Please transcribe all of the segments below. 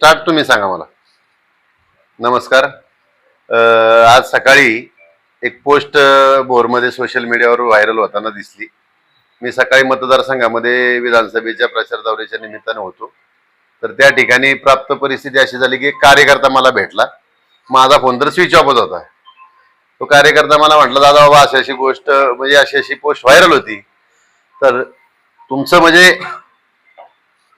Start तुम्ही सांगा मला. नमस्कार. आज सकाळी एक पोस्ट बोरमध्ये भोरमध्ये सोशल मीडियावर व्हायरल होताना दिसली. मी सकाळी मतदारसंघामध्ये विधानसभेच्या प्रचार दौऱ्याच्या निमित्तानं होतो. तर त्या ठिकाणी प्राप्त परिस्थिती अशी झाली की एक कार्यकर्ता मला भेटला. माझा फोन तर स्विच ऑफच होता. तो कार्यकर्ता मला म्हटलं दादा बाबा अशी अशी गोष्ट म्हणजे अशी अशी पोस्ट व्हायरल होती. तर तुमचं म्हणजे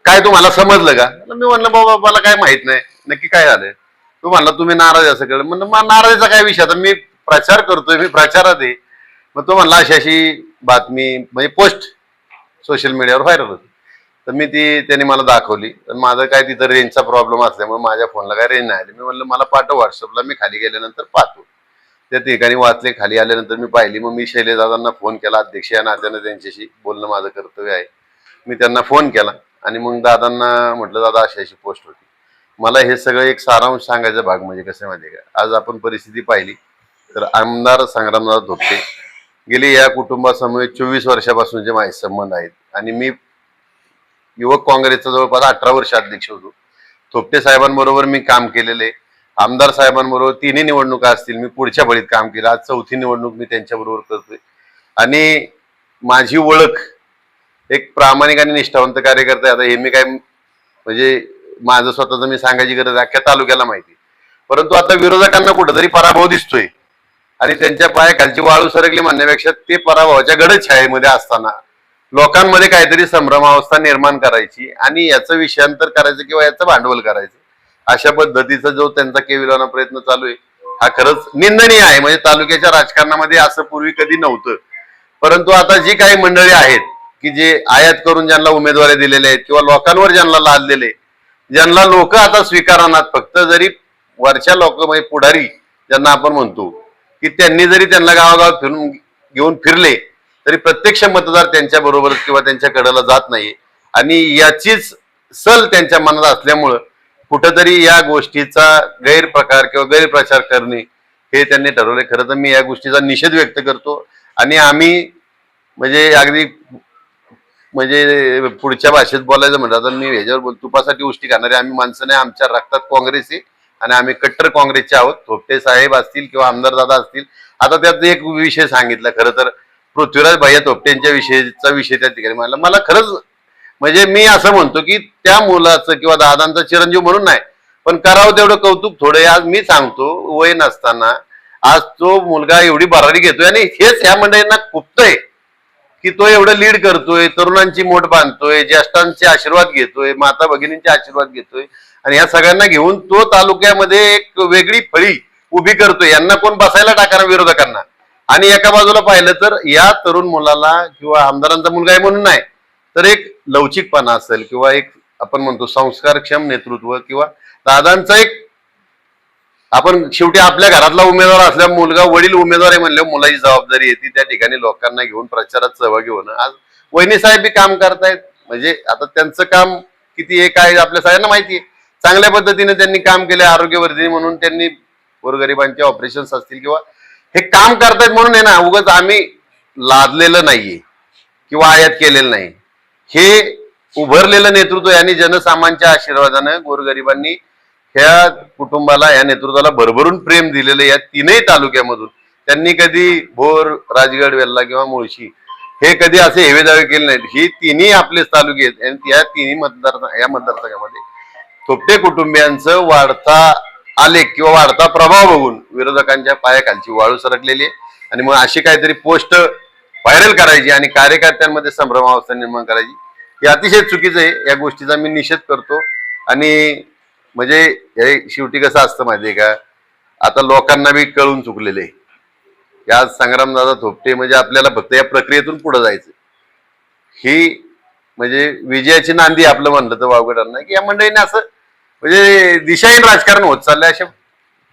काय तुम्हाला समजलं का? मी म्हणलं बाबा मला काय माहीत नाही. नक्की काय झालं तू म्हणला तुम्ही नाराज असं कळलं म्हणलं मग नाराजीचा काय विषय? आता मी प्रचार करतोय मी प्रचारात आहे. मग तो म्हणला अशी अशी बातमी म्हणजे पोस्ट सोशल मीडियावर व्हायरल होती. तर मी ती त्यांनी मला दाखवली. तर माझं काय तिथं रेंजचा प्रॉब्लेम असल्यामुळे माझ्या फोनला काय रेंज नाही आली. मी म्हणलं मला पाठव व्हॉट्सअपला मी खाली गेल्यानंतर पाहतो त्या ठिकाणी वाचले खाली आल्यानंतर मी पाहिली. मग मी शैलेशदादांना फोन केला अध्यक्ष या नात्यानं त्यांच्याशी बोलणं माझं कर्तव्य आहे. मी त्यांना फोन केला. आणि मग दादांना म्हटलं दादा अशी अशी पोस्ट होती. मला हे सगळं एक सारांश सांगायचा भाग म्हणजे कसं आहे माहिती का? आज आपण परिस्थिती पाहिली तर आमदार संग्रामदास धोपटे गेले या कुटुंबासमोर चोवीस वर्षापासूनचे माझे संबंध आहेत. आणि मी युवक काँग्रेसचा जवळपास अठरा वर्ष अध्यक्ष होतो. थोपटे साहेबांबरोबर मी काम केलेले आमदार साहेबांबरोबर तिन्ही निवडणुका असतील मी पुढच्या बळीत काम केलं आज चौथी निवडणूक मी त्यांच्याबरोबर करतोय. आणि माझी ओळख एक प्रामाणिक आणि निष्ठावंत कार्यकर्ता आहे. आता हे मी काय म्हणजे माझं स्वतःच मी सांगायची गरज अख्या अख्ख्या तालुक्याला माहिती परंतु आता विरोधकांना कुठंतरी पराभव दिसतोय. आणि त्यांच्या पायाखालची वाळू सरकली म्हणण्यापेक्षा ते पराभवाच्या गडछायेमध्ये असताना लोकांमध्ये काहीतरी संभ्रमावस्था निर्माण करायची आणि याचं विषयांतर करायचं किंवा याचं भांडवल करायचं. अशा पद्धतीचा जो त्यांचा केविलाना प्रयत्न चालू आहे हा खरंच निंदनीय आहे. म्हणजे तालुक्याच्या राजकारणामध्ये असं पूर्वी कधी नव्हतं. परंतु आता जी काही मंडळी आहेत की जे आयात करून ज्यांना उमेदवारी दिलेले आहेत किंवा लोकांवर ज्यांना लादलेले ज्यांना लोक आता स्वीकारणार फक्त जरी वरच्या लोक म्हणजे पुढारी ज्यांना आपण म्हणतो की त्यांनी जरी त्यांना गावागावात फिरून घेऊन फिरले तरी प्रत्यक्ष मतदार त्यांच्या बरोबर किंवा त्यांच्या कडेला जात नाही आणि याचीच सल त्यांच्या मनात असल्यामुळं कुठंतरी या गोष्टीचा गैरप्रकार किंवा गैरप्रचार करणे हे त्यांनी ठरवले खरं तर मी या गोष्टीचा निषेध व्यक्त करतो. आणि आम्ही म्हणजे अगदी म्हणजे पुढच्या भाषेत बोलायचं म्हणलं तर मी ह्याच्यावर बोल तुपासाठी गोष्टी करणारे आम्ही माणसं नाही आमच्या रक्तात काँग्रेस आहे आणि आम्ही कट्टर काँग्रेसचे आहोत. थोपटे साहेब असतील किंवा आमदार दादा असतील. आता त्यात एक विषय सांगितला खरं तर पृथ्वीराज भैया थोपटेंच्या विषयीचा विषय त्या ठिकाणी मला मला खरंच म्हणजे मी असं म्हणतो की त्या मुलाचं किंवा दादांचा चिरंजीव म्हणून नाही पण करावं तेवढं कौतुक थोडं आज मी सांगतो वय नसताना आज तो मुलगा एवढी बरारी घेतोय आणि हेच ह्या मंडळींना खुपतंय की तो एवढं लीड करतोय तरुणांची मोठ बांधतोय ज्येष्ठांचे आशीर्वाद घेतोय माता भगिनींचे आशीर्वाद घेतोय. आणि या सगळ्यांना घेऊन तो तालुक्यामध्ये एक वेगळी फळी उभी करतोय. यांना कोण बसायला टाकणार विरोधकांना? आणि एका बाजूला पाहिलं तर या तरुण मुलाला किंवा आमदारांचा मुलगा आहे म्हणून नाही तर एक लवचिकपणा असेल किंवा एक आपण म्हणतो संस्कारक्षम नेतृत्व किंवा दादांचा एक आपण शेवटी आपल्या घरातला उमेदवार असल्या मुलगा वडील उमेदवार आहे म्हणल्यावर मुलाची जबाबदारी येते त्या ठिकाणी लोकांना घेऊन प्रचारात सहभागी होणं. आज वहिनी साहेब बी काम करतायत. म्हणजे आता त्यांचं काम किती आहे काय आपल्या सगळ्यांना माहिती आहे. चांगल्या पद्धतीने त्यांनी काम केले आरोग्यवर्धिनी म्हणून त्यांनी गोरगरिबांचे ऑपरेशन्स असतील किंवा हे काम करतायत म्हणून आहे ना उगाच आम्ही लादलेलं नाहीये किंवा आयात केलेलं नाही. हे उभरलेलं नेतृत्व यांनी जनसामान्यांच्या आशीर्वादानं गोरगरिबांनी ह्या कुटुंबाला या नेतृत्वाला भरभरून प्रेम दिलेलं या तीनही तालुक्यामधून. त्यांनी कधी भोर राजगड वेल्ला किंवा मुळशी हे कधी असे हेवेदावे केले नाहीत. ही तिन्ही आपलेच तालुके आहेत आणि या तिन्ही मतदार या मतदारसंघामध्ये थोपटे कुटुंबियांचं वाढता आलेख किंवा वाढता प्रभाव बघून विरोधकांच्या पायाखालची वाळू सरकलेली आहे. आणि मग अशी काहीतरी पोस्ट व्हायरल करायची आणि कार्यकर्त्यांमध्ये संभ्रमावस्था निर्माण करायची हे अतिशय चुकीचं आहे. या गोष्टीचा मी निषेध करतो. आणि म्हणजे हे शेवटी कसं असतं माहितीये का? आता लोकांना मी कळून चुकलेले. आहे की आज संग्रामदादा थोपटे म्हणजे आपल्याला फक्त या प्रक्रियेतून पुढे जायचं ही म्हणजे विजयाची नांदी आपलं म्हणलं तर वावगडांना की या मंडळीने असं म्हणजे दिशाहीन राजकारण होत चाललंय अशा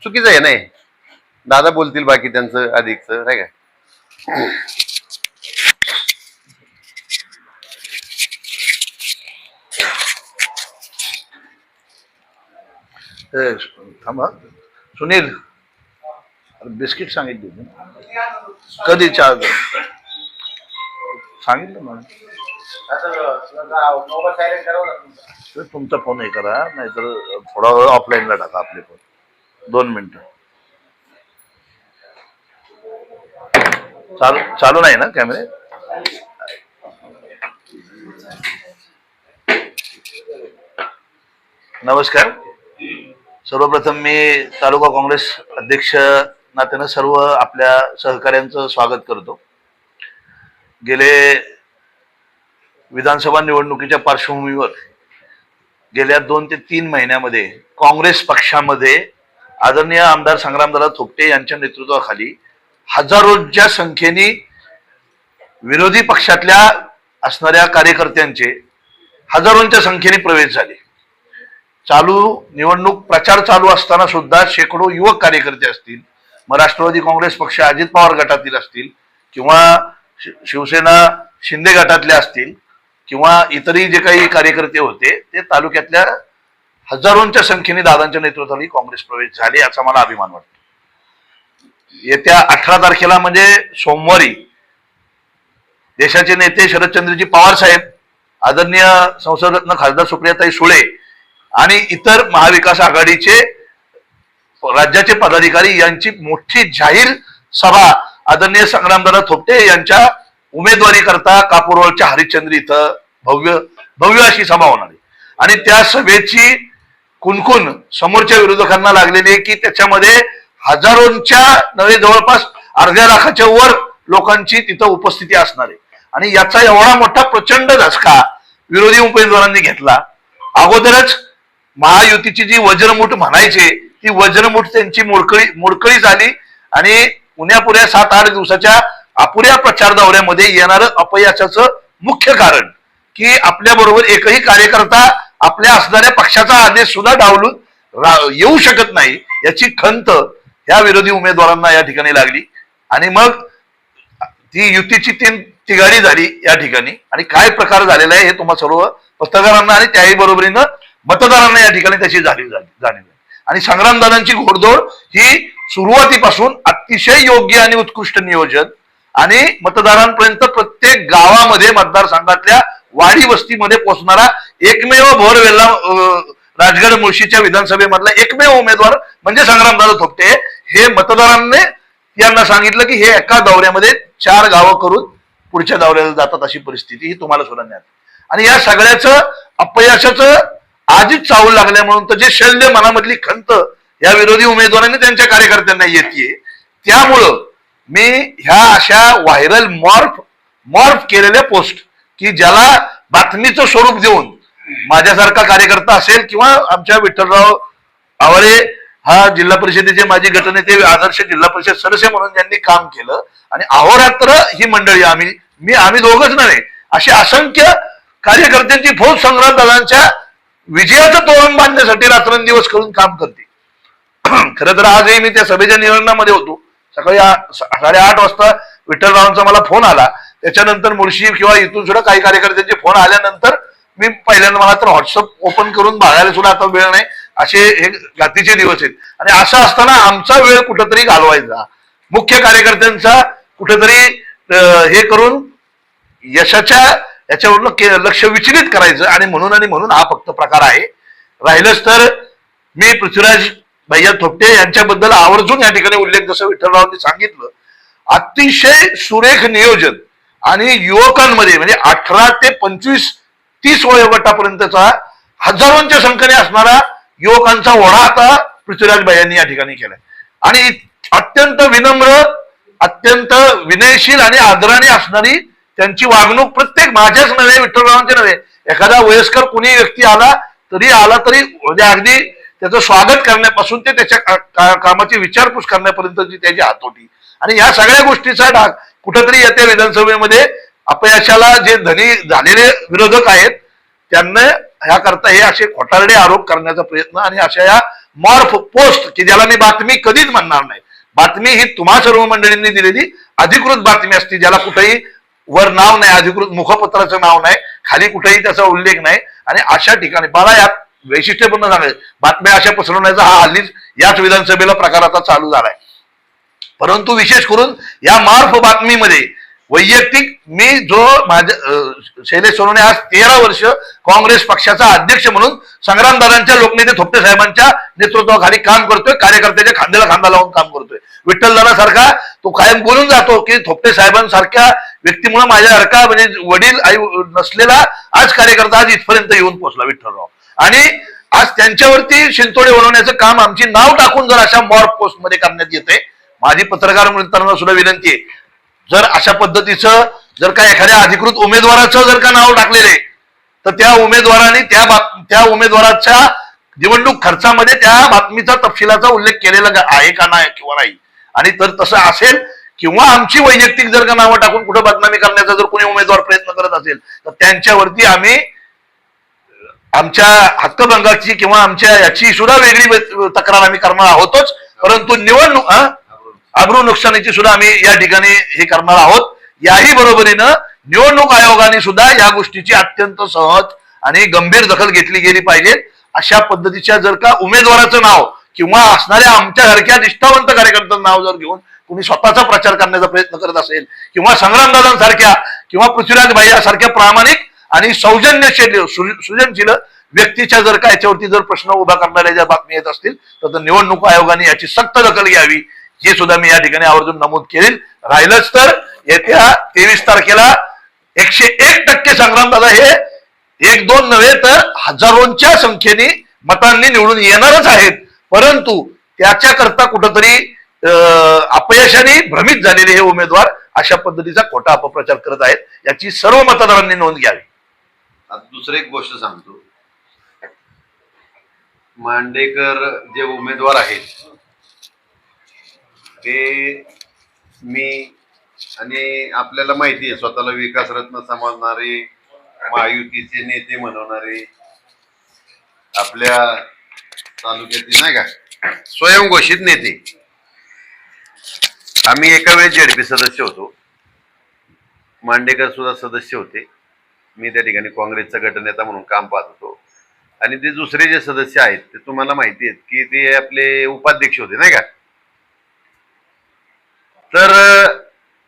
चुकीचं आहे नाही? दादा बोलतील बाकी त्यांचं अधिकच नाही का? थांबा. सुनील बिस्किट सांगितली होती. कधी चार्ज सांगितलं मला. तुमचा फ़ोन हे करा, नाहीतर थोडा वेळ ऑफलाईनला टाका आपले फ़ोन. दोन मिनिटं. चालू चालू नाही ना कॅमेरे नमस्कार. सर्वप्रथम मी तालुका काँग्रेस अध्यक्ष नात्यानं सर्व आपल्या सहकाऱ्यांचं स्वागत करतो. गेले विधानसभा निवडणुकीच्या पार्श्वभूमीवर गेल्या दोन ते तीन महिन्यामध्ये काँग्रेस पक्षामध्ये आदरणीय आमदार संग्रामदादा थोपटे यांच्या नेतृत्वाखाली हजारोच्या संख्येने विरोधी पक्षातल्या असणाऱ्या कार्यकर्त्यांचे हजारोंच्या संख्येने प्रवेश झाले. चालू निवडणूक प्रचार चालू असताना सुद्धा शेकडो युवक कार्यकर्ते असतील मग राष्ट्रवादी काँग्रेस पक्ष अजित पवार गटातील असतील किंवा शिवसेना शिंदे गटातले असतील किंवा इतरही जे काही कार्यकर्ते होते ते तालुक्यातल्या हजारोंच्या संख्येने दादांच्या नेतृत्वाखाली काँग्रेस प्रवेश झाले याचा मला अभिमान वाटतो. येत्या अठरा तारखेला म्हणजे सोमवारी देशाचे नेते शरदचंद्रजी पवार साहेब आदरणीय संसदरत्न खासदार सुप्रियाताई सुळे आणि इतर महाविकास आघाडीचे राज्याचे पदाधिकारी यांची मोठी जाहीर सभा आदरणीय संग्रामदादा थोपटे यांच्या उमेदवारी करता कापूरवळच्या हरिश्चंद्र इथं भव्य भव्य अशी सभा होणार आहे. आणि त्या सभेची कुणकुण समोरच्या विरोधकांना लागलेली आहे की त्याच्यामध्ये हजारोंच्या नव्हे जवळपास अर्ध्या लाखाच्या वर लोकांची तिथं उपस्थिती असणार आहे. आणि याचा एवढा मोठा प्रचंड धसका विरोधी उमेदवारांनी घेतला. अगोदरच महायुतीची जी वज्रमुठ म्हणायचे ती वज्रमुठ त्यांची मोडकळी मोडकळी झाली आणि पुण्यापुऱ्या सात आठ दिवसाच्या अपुऱ्या प्रचार दौऱ्यामध्ये येणारं अपयशाचं मुख्य कारण की आपल्या बरोबर एकही कार्यकर्ता आपल्या असणाऱ्या पक्षाचा आदेश सुद्धा डावलून येऊ शकत नाही याची खंत या विरोधी उमेदवारांना या ठिकाणी लागली. आणि मग ती युतीची तीन तिघाडी झाली या ठिकाणी. आणि काय प्रकार झालेला आहे हे तुम्हा सर्व पत्रकारांना आणि त्याही बरोबरीनं मतदारांना या ठिकाणी त्याची जाणीव झाली जाणीव आणि संग्रामदादांची घोडदौड ही सुरुवातीपासून अतिशय योग्य आणि उत्कृष्ट नियोजन आणि मतदारांपर्यंत प्रत्येक गावामध्ये मतदारसंघातल्या वाडी वस्तीमध्ये पोहोचणारा एकमेव भोरवेल्ला वेल्ला राजगड मुळशीच्या विधानसभेमधला एकमेव उमेदवार म्हणजे संग्रामदादा थोपटे. हे मतदारांनी यांना सांगितलं की हे एका दौऱ्यामध्ये चार गावं करून पुढच्या दौऱ्याला जातात अशी परिस्थिती ही तुम्हाला सुद्धा आणि या सगळ्याचं अपयशाचं आधीच चावू लागल्या म्हणून तर जे शल्य मनामधली खंत या विरोधी उमेदवारांनी त्यांच्या कार्यकर्त्यांना येते त्यामुळं मी ह्या अशा व्हायरल मॉर्फ मॉर्फ केलेल्या पोस्ट की ज्याला बातमीचं स्वरूप देऊन माझ्यासारखा कार्यकर्ता असेल किंवा आमच्या विठ्ठलराव आवळे हा जिल्हा परिषदेचे माजी गटनेते आदर्श जिल्हा परिषद सदस्य म्हणून ज्यांनी काम केलं आणि अहोरात्र ही मंडळी आम्ही मी आम्ही दोघच नव्हे अशी असंख्य कार्यकर्त्यांची फौज संग्राम दादांच्या विजयाचं तोरण बांधण्यासाठी रात्रंदिवस करून काम करते. खरं तर आजही मी त्या सभेच्या निवेदनामध्ये होतो. सकाळी साडेआठ वाजता विठ्ठलरावांचा मला फोन आला. त्याच्यानंतर मुळशी किंवा इथून सुद्धा काही कार्यकर्त्यांचे फोन आल्यानंतर मी पहिल्यांदा मला तर व्हॉट्सअप ओपन करून बघायला सुद्धा आता वेळ नाही. असे हे जातीचे दिवस आहेत. आणि असं असताना आमचा वेळ कुठंतरी घालवायचा. मुख्य कार्यकर्त्यांचा कुठंतरी हे करून यशाच्या याच्यावर लक्ष विचलित करायचं आणि म्हणून आणि म्हणून हा फक्त प्रकार आहे. राहिलंच तर मी पृथ्वीराज भैया थोपटे यांच्याबद्दल आवर्जून या ठिकाणी उल्लेख जसं विठ्ठलरावांनी सांगितलं अतिशय सुरेख नियोजन आणि युवकांमध्ये म्हणजे अठरा ते पंचवीस तीस वयोगटापर्यंतचा हजारोंच्या संख्येने असणारा युवकांचा ओढा आता पृथ्वीराज भैयांनी या ठिकाणी केलाय. आणि अत्यंत विनम्र अत्यंत विनयशील आणि आदराने असणारी त्यांची वागणूक प्रत्येक माझ्याच नव्हे विठ्ठलरावांचे नव्हे. एखादा वयस्कर कुणी व्यक्ती आला तरी आला तरी म्हणजे अगदी त्याचं स्वागत करण्यापासून ते त्याच्या कामाची विचारपूस करण्यापर्यंतची त्याची हातोटी. आणि या सगळ्या गोष्टीचा डाग कुठंतरी येत्या विधानसभेमध्ये. अपयशाला जे धनी झालेले विरोधक आहेत त्यांना ह्या करता हे असे खोटारडे आरोप करण्याचा प्रयत्न आणि अशा या मॉर्फ पोस्ट की ज्याला मी बातमी कधीच म्हणणार नाही. बातमी ही तुम्हा सर्व मंडळींनी दिलेली अधिकृत बातमी असते ज्याला कुठेही वर नाव नाही अधिकृत मुखपत्राचं नाव नाही खाली कुठेही त्याचा उल्लेख नाही. आणि अशा ठिकाणी मला यात वैशिष्ट्यपूर्ण सांगायचं बातम्या अशा पसरवण्याचा हा हल्लीच याच विधानसभेला प्रकार आता चालू झालाय. परंतु विशेष करून या मार्फ बातमीमध्ये वैयक्तिक मी जो माझ्या शैलेश सोनवणे आज तेरा वर्ष काँग्रेस पक्षाचा अध्यक्ष म्हणून संग्रामदारांच्या लोकनेते थोपटे साहेबांच्या नेतृत्वाखाली काम करतोय कार्यकर्त्याच्या खांद्याला खांदा लावून काम करतोय. विठ्ठल सारखा तो कायम बोलून जातो की थोपटे साहेबांसारख्या व्यक्तीमुळे माझ्यासारखा म्हणजे वडील आई नसलेला आज कार्यकर्ता आज इथपर्यंत येऊन पोहोचला विठ्ठलराव. आणि आज त्यांच्यावरती शिंतोडे बनवण्याचं काम आमची नाव टाकून जर अशा मॉर्क पोस्टमध्ये करण्यात येते माझी पत्रकार मित्रांना सुद्धा विनंती आहे. जर अशा पद्धतीचं जर का एखाद्या अधिकृत उमेदवाराचं जर का नाव टाकलेले तर त्या उमेदवाराने त्या बात त्या उमेदवाराच्या निवडणूक खर्चामध्ये त्या बातमीचा तपशिलाचा उल्लेख केलेला आहे का नाही किंवा नाही. आणि तर तसं असेल किंवा आमची वैयक्तिक जर का नावं टाकून कुठं बदनामी करण्याचा जर कोणी उमेदवार प्रयत्न करत असेल तर त्यांच्यावरती आम्ही आमच्या हक्कभंगाची किंवा आमच्या याची सुद्धा वेगळी तक्रार आम्ही करणार आहोतच. परंतु निवडणूक अब्रू नुकसानीची सुद्धा आम्ही या ठिकाणी हे करणार आहोत. याही बरोबरीनं निवडणूक आयोगाने सुद्धा या गोष्टीची अत्यंत सहज आणि गंभीर दखल घेतली गेली पाहिजे. अशा पद्धतीच्या जर का उमेदवाराचं नाव किंवा असणाऱ्या आमच्यासारख्या निष्ठावंत कार्यकर्त्यांचं नाव जर घेऊन कुणी स्वतःचा प्रचार करण्याचा प्रयत्न करत असेल किंवा संग्रामदादांसारख्या किंवा पृथ्वीराज भाई यासारख्या प्रामाणिक आणि सौजन्यशील सृजनशील व्यक्तीच्या जर का याच्यावरती जर प्रश्न उभा करणाऱ्या ज्या बातमी येत असतील तर निवडणूक आयोगाने याची सक्त दखल घ्यावी हे सुद्धा मी या ठिकाणी आवर्जून नमूद केलेल. राहिलंच तर येत्या तेवीस तारखेला एकशे एक टक्के संग्रामदादा हे एक दोन नव्हे तर हजारोंच्या संख्येने मतांनी निवडून येणारच आहेत. परंतु त्याच्याकरता कुठंतरी अपयशाने भ्रमित झालेले हे उमेदवार अशा पद्धतीचा खोटा अपप्रचार करत आहेत. याची सर्व मतदारांनी नोंद घ्यावी. दुसरी एक गोष्ट सांगतो. मांडेकर जे उमेदवार आहेत ते मी आणि आपल्याला माहिती आहे स्वतःला विकास रत्न समजणारे महायुतीचे नेते म्हणवणारे आपल्या तालुक्यातील नाही का स्वयंघोषित नेते. आम्ही एका वेळेस जेडपी सदस्य होतो. मांडेकर सुद्धा सदस्य होते. मी त्या ठिकाणी काँग्रेसचा गटनेता म्हणून काम पाहत होतो. आणि ते दुसरे जे सदस्य आहेत ते तुम्हाला माहिती आहेत की ते आपले उपाध्यक्ष होते नाही का? तर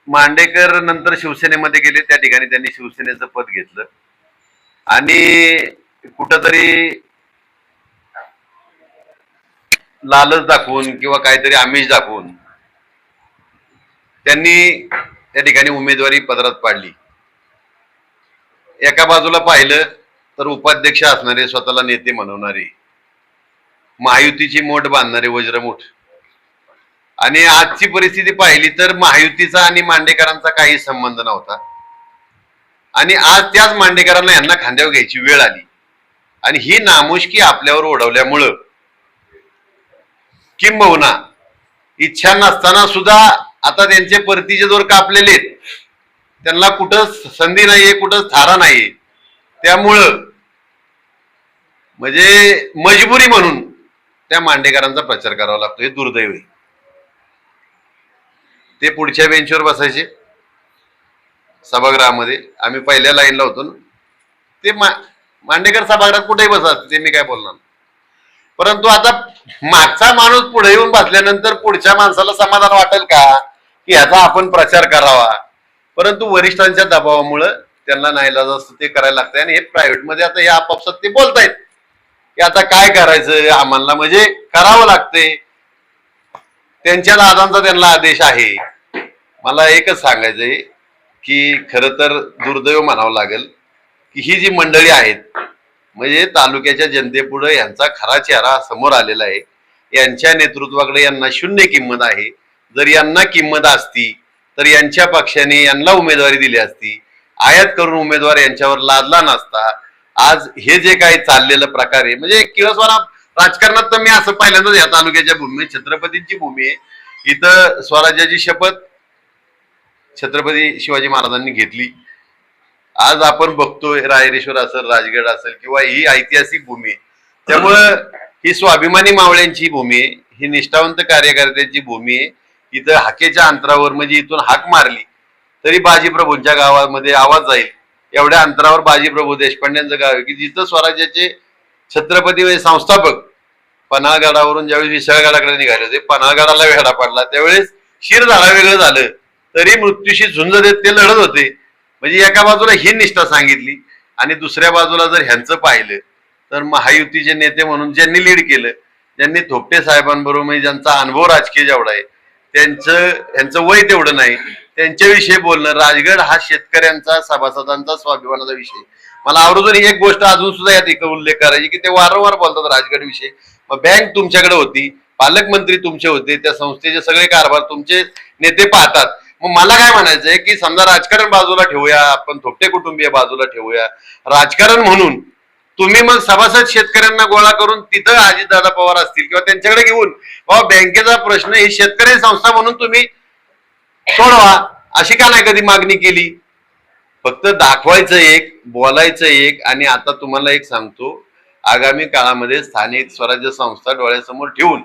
मांडेकर नंतर शिवसेनेमध्ये गेले. त्या ठिकाणी त्यांनी शिवसेनेचं पद घेतलं. आणि कुठंतरी लालच दाखवून किंवा काहीतरी आमिष दाखवून त्यांनी त्या ठिकाणी उमेदवारी पदरात पाडली. एका बाजूला पाहिलं तर उपाध्यक्ष असणारे स्वतःला नेते म्हणवणारे महायुतीची मोठ बांधणारे वज्रमुठ. आणि आजची परिस्थिती पाहिली तर महायुतीचा आणि मांडेकरांचा काही संबंध नव्हता. आणि आज त्याच मांडेकरांना यांना खांद्यावर घ्यायची वेळ आली. आणि ही नामुष्की आपल्यावर ओढवल्यामुळं किंबहुना इच्छा नसताना सुद्धा आता त्यांचे परतीचे जोर कापलेले आहेत. त्यांना कुठं संधी नाहीये कुठं थारा नाहीये. त्यामुळं म्हणजे मजबुरी म्हणून त्या मांडेकरांचा प्रचार करावा लागतो. हे दुर्दैव आहे. ते पुढच्या बेंचवर बसायचे. सभागृहामध्ये. आम्ही पहिल्या लाईनला होतो ना. ते मा मांडेकर सभागृहात कुठेही बसत ते मी काय बोलणार परंतु आता मागचा माणूस पुढे येऊन बसल्यानंतर पुढच्या माणसाला समाधान वाटेल का? की ह्याचा आपण प्रचार करावा. परंतु वरिष्ठांच्या दबावामुळं त्यांना नाईलाज असतं ते करायला लागतंय आणि हे प्रायव्हेटमध्ये आता हे आपापसात ते बोलतायत. की आता काय करायचं? आम्हाला म्हणजे करावं लागतंय. त्यांच्या दादांचा त्यांना आदेश आहे. मला एकच सांगायचंय की खरं तर दुर्दैव म्हणावं लागेल की ही जी मंडळी आहेत म्हणजे तालुक्याच्या जनतेपुढे यांचा खरा चेहरा समोर आलेला आहे. यांच्या नेतृत्वाकडे यांना शून्य किंमत आहे. जर यांना किंमत असती तर यांच्या पक्षाने यांना उमेदवारी दिली असती. आयात करून उमेदवार यांच्यावर लादला नसता. आज हे जे काही चाललेलं प्रकार आहे म्हणजे किळसवाना राजकारणात तर मी असं पहिल्यांदाच या तालुक्याच्या भूमी छत्रपतींची भूमी आहे. इथं स्वराज्याची शपथ छत्रपती शिवाजी महाराजांनी घेतली. आज आपण बघतोय रायरेश्वर असेल राजगड असेल किंवा ही ऐतिहासिक भूमी आहे. त्यामुळं ही स्वाभिमानी मावळ्यांची भूमी आहे ही निष्ठावंत कार्यकर्त्यांची भूमी आहे. इथं हाकेच्या अंतरावर म्हणजे इथून हाक मारली तरी बाजीप्रभूंच्या गावामध्ये आवाज जाईल. एवढ्या अंतरावर बाजीप्रभू देशपांड्यांचं गाव आहे. की जिथं स्वराज्याचे छत्रपती म्हणजे संस्थापक पन्हाळगडावरून ज्यावेळेस विशाळगडाकडे निघाले होते पन्हाळगडाला वेढा पडला. त्यावेळेस शिर झाला वेगळं झालं तरी मृत्यूशी झुंज देत ते लढत होते. म्हणजे एका बाजूला ही निष्ठा सांगितली आणि दुसऱ्या बाजूला जर ह्यांचं पाहिलं तर महायुतीचे नेते म्हणून ज्यांनी लीड केलं ज्यांनी थोपटे साहेबांबरोबर म्हणजे ज्यांचा अनुभव राजकीय जेवढा आहे त्यांचं यांचं वय तेवढं नाही. त्यांच्याविषयी बोलणं राजगड हा शेतकऱ्यांचा सभासदांचा स्वाभिमानाचा विषय. मला आवर्जून एक गोष्ट अजून सुद्धा यात एक उल्लेख करायची की ते वारंवार बोलतात राजगड विषयी. मग बँक तुमच्याकडे होती पालकमंत्री तुमचे होते त्या संस्थेचे सगळे कारभार तुमचे नेते पाहतात. मग मला काय म्हणायचंय की समजा राजकारण बाजूला ठेवूया आपण थोपटे कुटुंबीय बाजूला ठेवूया. राजकारण म्हणून तुम्ही मग सभासद शेतकऱ्यांना गोळा करून तिथं अजितदादा पवार असतील किंवा त्यांच्याकडे घेऊन बाबा बँकेचा प्रश्न ही शेतकरी संस्था म्हणून तुम्ही सोडवा. अशी का नाही कधी मागणी केली? फक्त दाखवायचं एक बोलायचं एक आणि आता तुम्हाला एक सांगतो आगामी काळामध्ये स्थानिक स्वराज्य संस्था डोळ्यासमोर ठेवून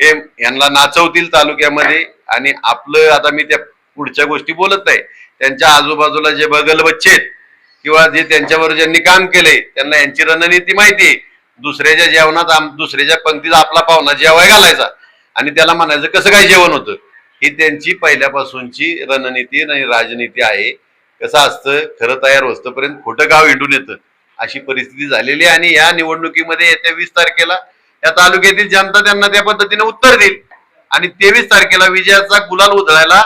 हे यांना नाचवतील तालुक्यामध्ये आणि आपलं आता मी त्या पुढच्या गोष्टी बोलत नाही त्यांच्या आजूबाजूला जे बगल बच्चे आहेत किंवा जे त्यांच्यावर ज्यांनी काम केलंय त्यांना यांची रणनीती माहिती आहे. दुसऱ्याच्या जेवणात दुसऱ्याच्या पंक्तीत आपला पाहुणा जेवाय घालायचा. आणि त्याला म्हणायचं कसं काय जेवण होतं? ही त्यांची पहिल्यापासूनची रणनीती आणि राजनीती आहे. कसं असतं? खरं तयार होतपर्यंत खोटं गाव हिंडून येतं. अशी परिस्थिती झालेली आहे आणि या निवडणुकीमध्ये येत्या वीस तारखेला या तालुक्यातील जनता त्यांना त्या पद्धतीने उत्तर देईल. आणि तेवीस तारखेला विजयाचा गुलाल उधळायला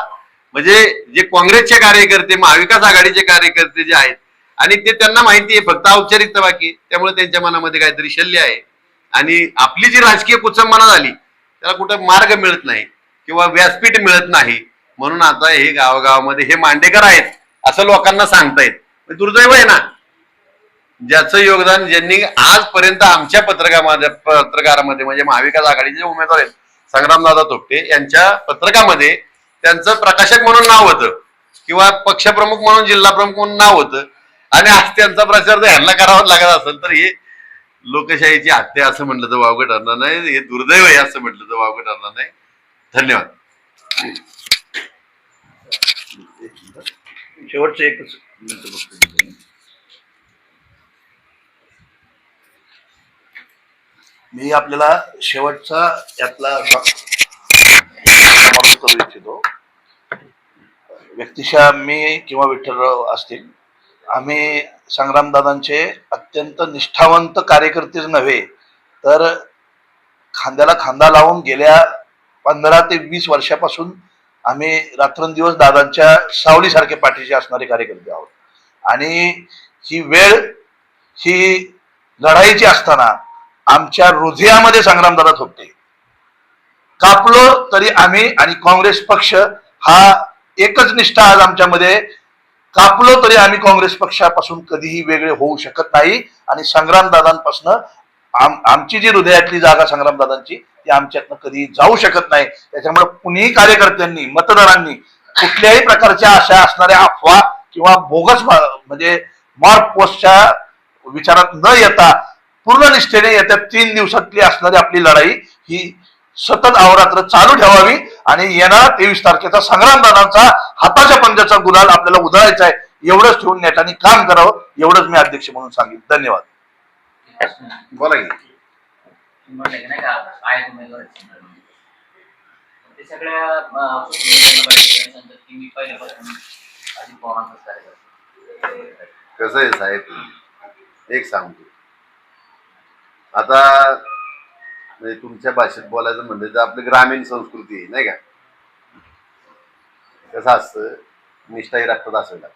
म्हणजे जे काँग्रेसचे कार्यकर्ते महाविकास आघाडीचे कार्यकर्ते जे आहेत आणि ते त्यांना माहिती आहे फक्त औपचारिकता बाकी त्यामुळे त्यांच्या मनामध्ये काहीतरी शल्य आहे. आणि आपली जी राजकीय कुचंबना झाली त्याला कुठं मार्ग मिळत नाही किंवा व्यासपीठ मिळत नाही. म्हणून आता हे गावागावामध्ये हे मांडेकर आहेत असं लोकांना सांगतायत म्हणजे दुर्दैव आहे ना ज्याचं योगदान ज्यांनी आजपर्यंत आमच्या पत्रकामध्ये पत्रकारामध्ये म्हणजे महाविकास आघाडीचे उमेदवार आहेत संग्रामदादा तोपटे यांच्या पत्रकामध्ये त्यांचं प्रकाशक म्हणून नाव होतं. किंवा पक्षप्रमुख म्हणून जिल्हा प्रमुख म्हणून नाव होतं. आणि आज त्यांचा प्रचार जर ह्यांना करावा लागत असेल तर हे लोकशाहीची हत्या असं म्हटलं तर वावगं ठरणार नाही. हे दुर्दैव आहे असं म्हटलं तर वावगं ठरणार नाही. धन्यवाद. शेवटचं एकच मिनिट बघतो. मी. आपल्याला शेवटचा यातला समारोप करू इच्छितो. व्यक्तिशः मी किंवा विठ्ठलराव असतील आम्ही संग्रामदादांचे अत्यंत निष्ठावंत कार्यकर्तेच नव्हे तर खांद्याला खांदा लावून गेल्या पंधरा ते वीस वर्षापासून आम्ही रात्रंदिवस दादांच्या सावलीसारखे पाठीशी असणारे कार्यकर्ते आहोत. आणि ही वेळ ही लढाईची असताना आमच्या हृदयामध्ये संग्रामदादा थोपते. कापलो तरी आम्ही आणि काँग्रेस पक्ष हा एकच निष्ठा आज आमच्यामध्ये कापलो तरी आम्ही काँग्रेस पक्षापासून कधीही वेगळे होऊ शकत नाही. आणि संग्रामदादांपासून आम आमची जी हृदयातली जागा संग्रामदादांची ती आमच्यातनं कधीही जाऊ शकत नाही. त्याच्यामुळे कुणीही कार्यकर्त्यांनी मतदारांनी कुठल्याही प्रकारच्या अशा असणाऱ्या अफवा किंवा बोगस म्हणजे मॉर्क पोस्टच्या विचारात न येता पूर्ण निष्ठेने येत्या तीन दिवसातली असणारी आपली लढाई ही सतत अहोरात्र चालू ठेवावी. आणि येणारा तेवीस तारखेचा संग्रामदानाचा हाताच्या पंजाचा गुलाल आपल्याला उधळायचा आहे. एवढंच ठेवून नेटाने काम करावं एवढंच मी अध्यक्ष म्हणून सांगेन. धन्यवाद. बोला. कसं आहे साहेब? एक सांगतो. आता म्हणजे तुमच्या भाषेत बोलायचं म्हणलं तर आपली ग्रामीण संस्कृती आहे नाही का? कसं असतं निष्ठाही रक्तात असायला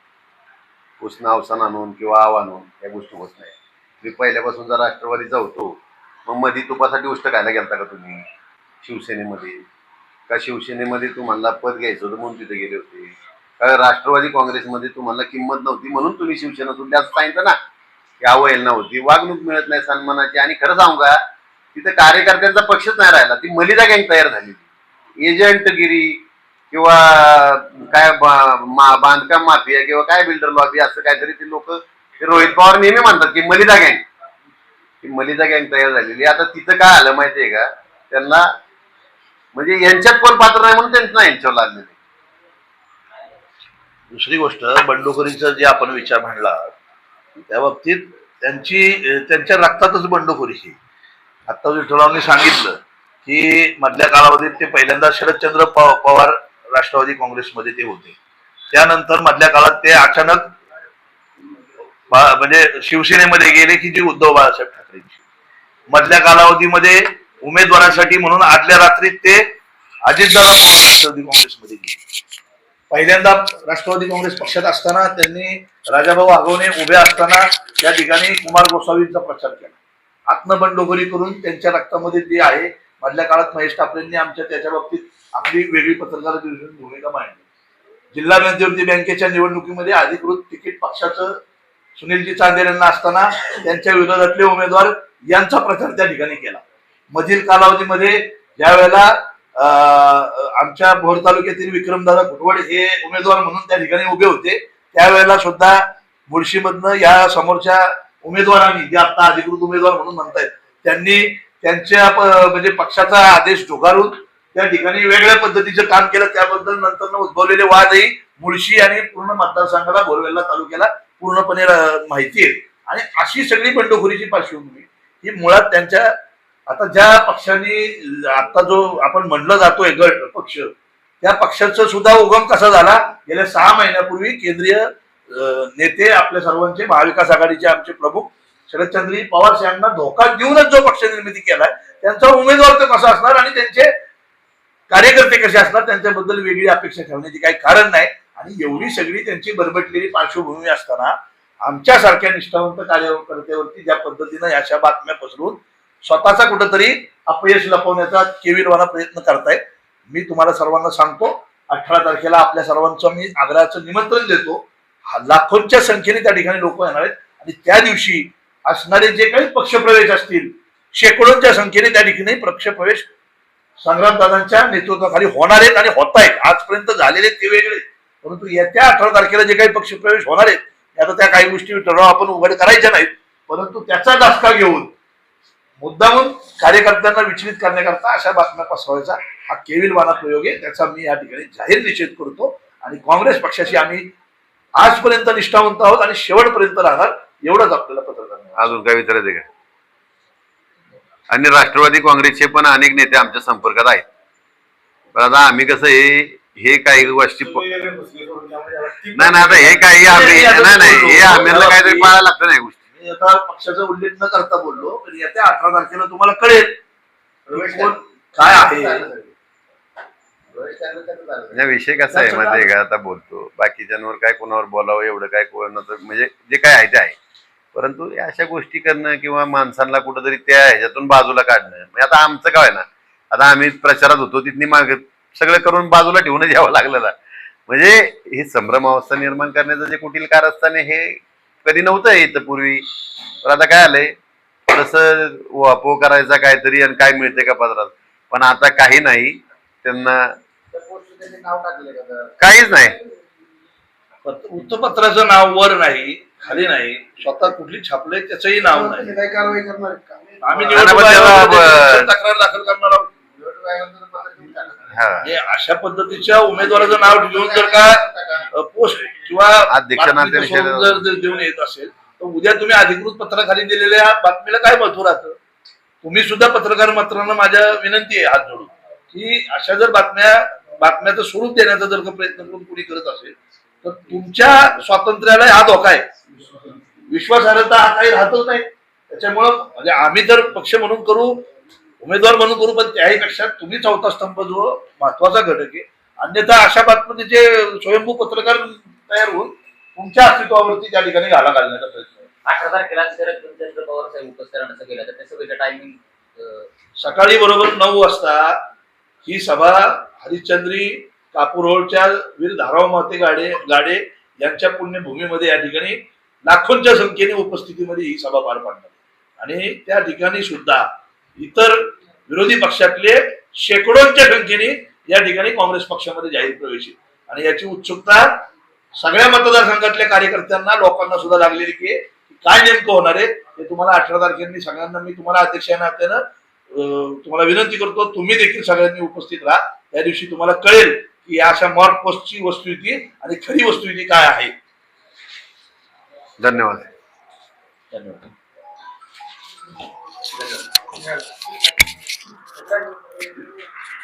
उष्ण अवसान आणून किंवा आव आणून या गोष्टी होत नाही. मी पहिल्यापासून जर राष्ट्रवादीचा होतो मग मधी तुपासाठी उष्ट खायला गेलता का तुम्ही? शिवसेनेमध्ये. का शिवसेनेमध्ये तुम्हाला पद घ्यायचं होतं म्हणून तिथे गेले होते? का राष्ट्रवादी काँग्रेसमध्ये तुम्हाला किंमत नव्हती म्हणून तुम्ही शिवसेना तुम्ही असं सांगितलं ना. की अवहेलना होती वागणूक मिळत नाही सन्मानाची. आणि खरं सांगू का तिथे कार्यकर्त्यांचा पक्षच नाही राहिला. ती मलिदा गँग तयार झालेली एजंटगिरी किंवा काय मा- बांधकाम माफिया किंवा काय बिल्डर माफिया असं काहीतरी ते लोक रोहित पवार नेहमी म्हणतात की मलिदा गँग. ती मलिदा गँग तयार झालेली. आता तिथं काय आलं माहितीये का? त्यांना म्हणजे यांच्यात कोण पात्र नाही म्हणून त्यांना यांच्यावर लागलेले दुसरी गोष्ट बंडखोरीचा जे आपण विचार मांडला त्या बाबतीत त्यांची त्यांच्या रक्तातच बंडखोरीची ही आता विठ्ठलरावांनी सांगितलं की मधल्या कालावधीत ते पहिल्यांदा शरदचंद्र पवार राष्ट्रवादी काँग्रेसमध्ये ते होते. त्यानंतर मधल्या काळात ते अचानक म्हणजे शिवसेनेमध्ये गेले की जी उद्धव बाळासाहेब ठाकरेंची. मधल्या कालावधीमध्ये उमेदवारासाठी म्हणून आदल्या रात्रीत ते अजितदादा पवार राष्ट्रवादी काँग्रेसमध्ये गेले. पहिल्यांदा राष्ट्रवादी काँग्रेस पक्षात असताना त्यांनी राजाभाऊ आगवणे उभे असताना त्या ठिकाणी कुमार गोसावींचा प्रचार केला. आत्मबंडोगरी करून त्यांच्या रक्तामध्ये ते आहे. मधल्या काळात महेश ठाकरेंनी आमच्या त्याच्या बाबतीत आपली वेगळी पत्रकार दिवशी भूमिका मांडली. जिल्हा मध्यवर्ती बँकेच्या निवडणुकीमध्ये अधिकृत तिकीट पक्षाचं सुनीलजी चांदेर यांना असताना त्यांच्या विरोधातले उमेदवार यांचा प्रचार त्या ठिकाणी केला. मधील कालावधीमध्ये ज्या वेळेला आमच्या भोर तालुक्यातील विक्रमदादा घुटवड हे उमेदवार म्हणून त्या ठिकाणी उभे होते त्यावेळेला सुद्धा मुळशीमधनं या समोरच्या उमेदवारांनी जे आता अधिकृत उमेदवार म्हणून म्हणतायत त्यांनी त्यांच्या म्हणजे पक्षाचा आदेश झुगारून त्या ठिकाणी वेगळ्या पद्धतीचं काम केलं. त्याबद्दल नंतर उद्भवलेले वादही मुळशी आणि पूर्ण मतदारसंघाला बोरवेल्ला तालुक्याला पूर्णपणे माहिती आहे आणि अशी सगळी बंडखोरीची पार्श्वभूमी ही मुळात त्यांच्या आता ज्या पक्षांनी आता जो आपण म्हणलं जातोय गट पक्ष त्या पक्षाचा सुद्धा उगम कसा झाला? गेल्या सहा महिन्यापूर्वी केंद्रीय नेते आपल्या सर्वांचे महाविकास आघाडीचे आमचे प्रमुख शरदचंद्रजी पवार यांना धोका देऊनच जो पक्ष निर्मिती केलाय त्यांचा उमेदवार तर कसा असणार आणि त्यांचे कार्यकर्ते कसे असणार त्यांच्याबद्दल वेगळी अपेक्षा ठेवण्याची काही कारण नाही. आणि एवढी सगळी त्यांची बरबटलेली पार्श्वभूमी असताना आमच्यासारख्या निष्ठावंत कार्यकर्त्यावरती ज्या पद्धतीनं अशा बातम्या पसरून स्वतःचा कुठंतरी अपयश लपवण्याचा केविलवाना प्रयत्न करतायत मी तुम्हाला सर्वांना सांगतो अठरा तारखेला आपल्या सर्वांचं मी आग्रहाचं निमंत्रण देतो. लाखोंच्या संख्येने त्या ठिकाणी लोक येणार आहेत. आणि त्या दिवशी असणारे जे काही पक्षप्रवेश असतील शेकडोंच्या संख्येने त्या ठिकाणी पक्षप्रवेश संग्रामदादांच्या नेतृत्वाखाली होणार आहेत आणि होत आहेत. आजपर्यंत झालेले ते वेगळे. परंतु येत्या अठरा तारखेला जे काही पक्षप्रवेश होणार आहेत ते आता त्या काही गोष्टी ठराव आपण उघड करायच्या नाहीत. परंतु त्याचा दासका घेऊन मुद्दामून कार्यकर्त्यांना विचलित करण्याकरता अशा बातम्या पसरवायचा हा केविलवाना प्रयोग आहे. त्याचा मी या ठिकाणी जाहीर निषेध करतो. आणि काँग्रेस पक्षाशी आम्ही आजपर्यंत निष्ठावंत आहोत आणि शेवटपर्यंत राहणार एवढंच आपल्याला पत्रकार अजून काय विचारायचं का? आणि राष्ट्रवादी काँग्रेसचे पण अनेक नेते आमच्या संपर्कात आहेत. पण आता आम्ही कसं हे हे काही गोष्टी नाही नाही आता हे काही आम्ही नाही नाही हे आम्हाला काहीतरी पाळायला लागतं नाही गोष्टी. मी आता पक्षाचा उल्लेख न करता बोललो पण येत्या अठरा तारखेला तुम्हाला कळेल. काय आहे? या विषय कसा आहे माहिती आहे का? आता बोलतो. बाकीच्यांवर काय कोणावर बोलावं एवढं काय कोणाचं म्हणजे जे काय आहे ते आहे. परंतु या अशा गोष्टी करणं किंवा माणसांना कुठंतरी त्या ह्याच्यातून बाजूला काढणं म्हणजे आता आमचं काय ना आता आम्ही प्रचारात होतो तिथनी माग सगळं करून बाजूला ठेवूनच यावं लागलेलं. म्हणजे हे संभ्रमावस्था निर्माण करण्याचं जे कुटील कारस्थाने हे कधी नव्हतं इथं पूर्वी. तर आता काय आलंय थोडंसं वापो करायचा काहीतरी आणि काय मिळते का पदरात. पण आता काही नाही त्यांना काहीच नाही. पत्र- वृत्तपत्राचं नाव वर नाही खाली नाही स्वतः कुठली छापलंय त्याचंही नाव नाही. काय कारवाई करणार आहेत का? आम्ही निवडणूक तक्रार दाखल करणार आहोत. निवडणूक आयोगाचं पत्र घेऊन टाका. हा. अशा पद्धतीच्या उमेदवाराचं नाव घेऊन जर का अ, पोस्ट किंवा अध्यक्षांना बातमीचं निषेध- स्वरूप जर जर देऊन येत असेल तर उद्या तुम्ही अधिकृत पत्राखाली दिलेल्या बातमीला काय महत्त्व राहतं? तुम्ही सुद्धा पत्रकार मित्रांना माझ्या विनंती आहे हात जोडून. की अशा जर बातम्या बातम्याचं स्वरूप देण्याचा जर का प्रयत्न करून कुणी करत असेल तर तुमच्या स्वातंत्र्याला हा धोका आहे. विश्वासार्हता हा काही राहतच नाही. त्याच्यामुळं म्हणजे आम्ही तर पक्ष म्हणून करू उमेदवार म्हणून करू पण त्याही पेक्षा तुम्ही चौथा स्तंभ जो महत्त्वाचा घटक आहे. अन्यथा अशा बातमीचे स्वयंभू पत्रकार तयार होऊन तुमच्या अस्तित्वावरती त्या ठिकाणी घाला घालण्याचा प्रयत्न आहे. अठरा तारखेला जर चंद्र पवार साहेब उपस्थित राहण्याचं गेलं तर त्या सभेचं टायमिंग सकाळी बरोबर नऊ वाजता ही सभा हरिश्चंद्री कापूरोळच्या वीर धाराव माते गाडे गाडे यांच्या पुण्यभूमीमध्ये या ठिकाणी लाखोंच्या संख्येने उपस्थितीमध्ये ही सभा पार पाडणार आणि त्या ठिकाणी सुद्धा इतर विरोधी पक्षातले शेकडोंच्या संख्येने या ठिकाणी काँग्रेस पक्षामध्ये जाहीर प्रवेश आणि याची उत्सुकता सगळ्या मतदारसंघातल्या कार्यकर्त्यांना लोकांना सुद्धा लागलेली की काय नेमकं होणार आहे हे तुम्हाला अठरा तारखेने सगळ्यांना मी तुम्हाला अध्यक्ष नात्यानं तुम्हाला विनंती करतो तुम्ही देखील सगळ्यांनी उपस्थित राहा. त्या दिवशी तुम्हाला कळेल की या अशा मॉक पोस्टची वस्तुस्थिती आणि खरी वस्तुस्थिती काय आहे. धन्यवाद. धन्यवाद.